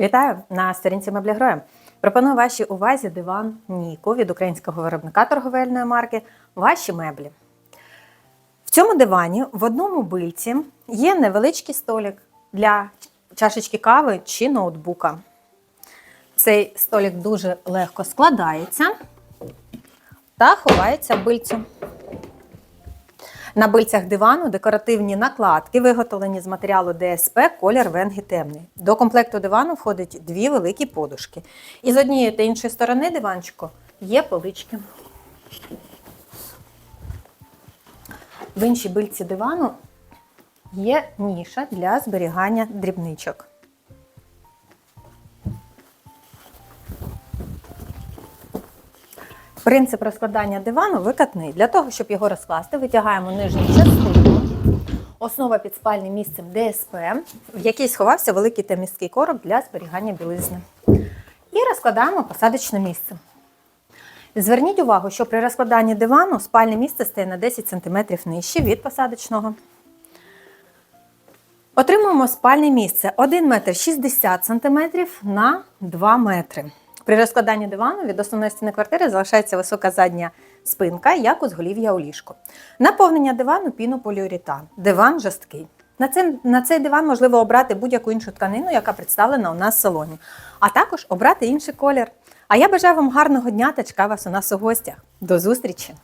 Вітаю на сторінці Меблігроя. Пропоную вашій увазі диван Ніко від українського виробника торговельної марки Ваші меблі. В цьому дивані в одному бильці є невеличкий столик для чашечки кави чи ноутбука. Цей столик дуже легко складається та ховається в бильцю. На бильцях дивану декоративні накладки, виготовлені з матеріалу ДСП, колір венги темний. До комплекту дивану входить дві великі подушки. І з однієї та іншої сторони диванчику є полички. В іншій бильці дивану є ніша для зберігання дрібничок. Принцип розкладання дивану викатний. Для того, щоб його розкласти, витягаємо нижню частину. Основа під спальним місцем ДСП, в якій сховався великий та місткий короб для зберігання білизни. І розкладаємо посадочне місце. Зверніть увагу, що при розкладанні дивану спальне місце стає на 10 см нижче від посадочного. Отримуємо спальне місце 1 метр 60 см на 2 метри. При розкладанні дивану від основної стіни квартири залишається висока задня спинка, як узголів'я у ліжку. Наповнення дивану пінополіуретан. Диван жорсткий. На цей, на цей диван можливо обрати будь-яку іншу тканину, яка представлена у нас в салоні, а також обрати інший колір. А я бажаю вам гарного дня та чекаю вас у нас у гостях. До зустрічі!